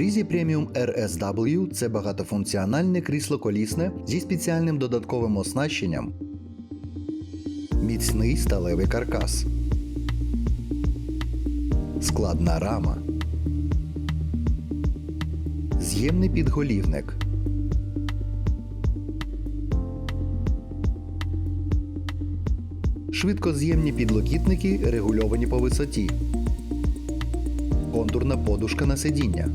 Breezy Premium RSW це багатофункціональне крісло колісне зі спеціальним додатковим оснащенням. Міцний сталевий каркас. Складна рама. З'ємний підголівник. Швидкоз'ємні підлокітники регульовані по висоті. Контурна подушка на сидіння.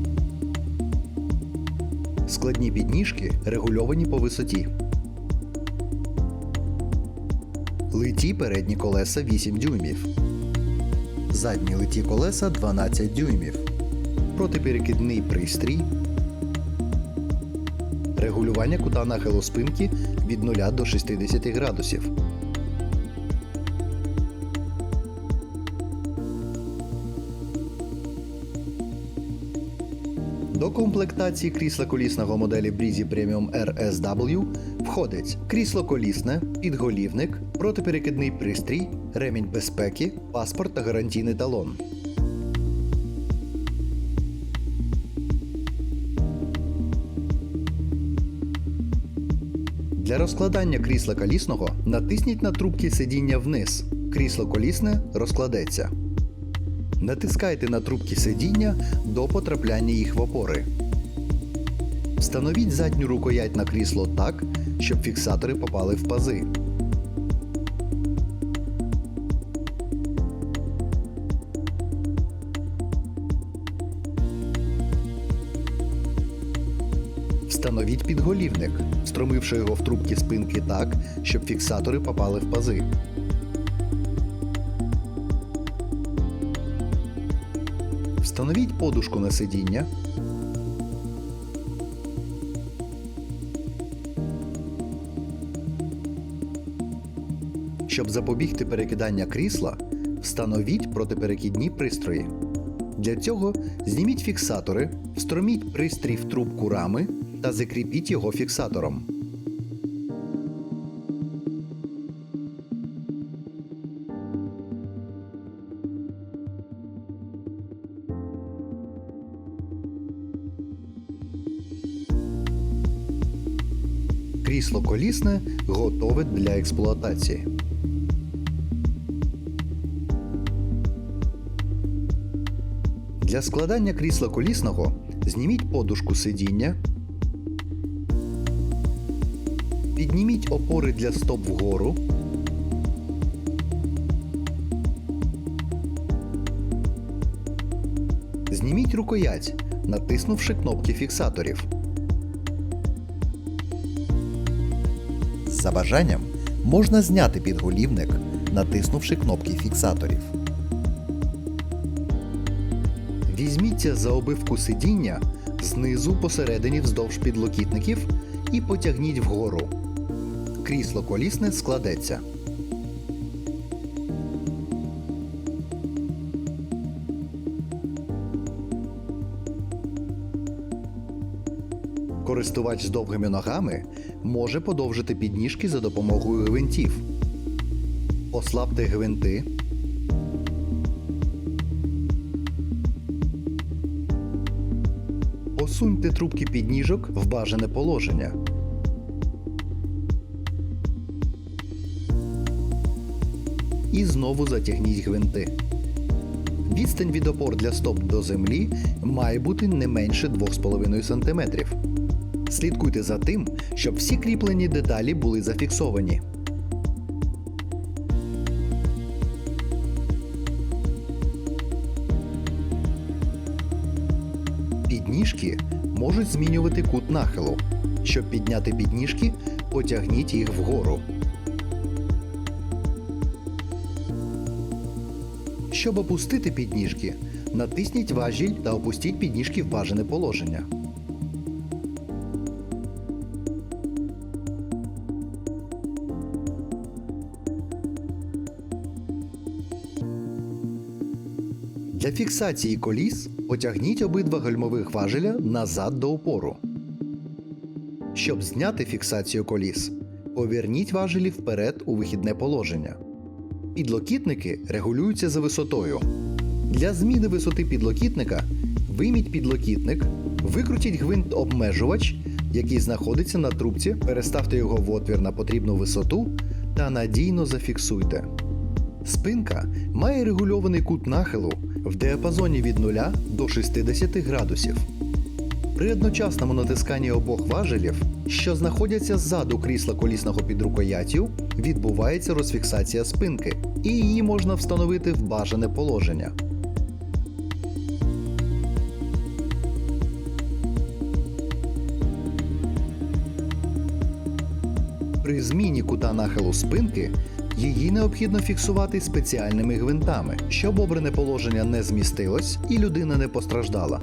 Складні підніжки регульовані по висоті. Литі передні колеса 8 дюймів. Задні литі колеса 12 дюймів. Протиперекидний пристрій. Регулювання кута нахилу спинки від 0 до 60 градусів. До комплектації крісла колісного моделі Breezy Premium RSW входить крісло колісне, підголівник, протиперекидний пристрій, ремінь безпеки, паспорт та гарантійний талон. Для розкладання крісла колісного натисніть на трубки сидіння вниз. Крісло колісне розкладеться. Натискайте на трубки сидіння до потрапляння їх в опори. Встановіть задню рукоять на крісло так, щоб фіксатори попали в пази. Встановіть підголівник, встромивши його в трубки спинки так, щоб фіксатори попали в пази. Встановіть подушку на сидіння. Щоб запобігти перекидання крісла, встановіть протиперекидні пристрої. Для цього зніміть фіксатори, встроміть пристрій в трубку рами та закріпіть його фіксатором. Крісло колісне готове для експлуатації. Для складання крісла колісного зніміть подушку сидіння, підніміть опори для стоп вгору. Зніміть рукоять, натиснувши кнопки фіксаторів. За бажанням можна зняти підголівник, натиснувши кнопки фіксаторів. Візьміться за обивку сидіння знизу посередині вздовж підлокітників і потягніть вгору. Крісло колісне складеться. Користувач з довгими ногами може подовжити підніжки за допомогою гвинтів. Ослабте гвинти. Посуньте трубки підніжок в бажане положення. І знову затягніть гвинти. Відстань від опор для стоп до землі має бути не менше 2,5 см. Слідкуйте за тим, щоб всі кріплені деталі були зафіксовані. Підніжки можуть змінювати кут нахилу. Щоб підняти підніжки, потягніть їх вгору. Щоб опустити підніжки, натисніть важіль та опустіть підніжки в бажане положення. Для фіксації коліс потягніть обидва гальмових важеля назад до опору. Щоб зняти фіксацію коліс, поверніть важелі вперед у вихідне положення. Підлокітники регулюються за висотою. Для зміни висоти підлокітника Вийміть підлокітник, викрутіть гвинт обмежувач, який знаходиться на трубці, переставте його в отвір на потрібну висоту та надійно зафіксуйте. Спинка має регульований кут нахилу в діапазоні від 0 до 60 градусів. При одночасному натисканні обох важелів, що знаходяться ззаду крісла колісного під рукояттю, відбувається розфіксація спинки, і її можна встановити в бажане положення. При зміні кута нахилу спинки її необхідно фіксувати спеціальними гвинтами, щоб обране положення не змістилось і людина не постраждала.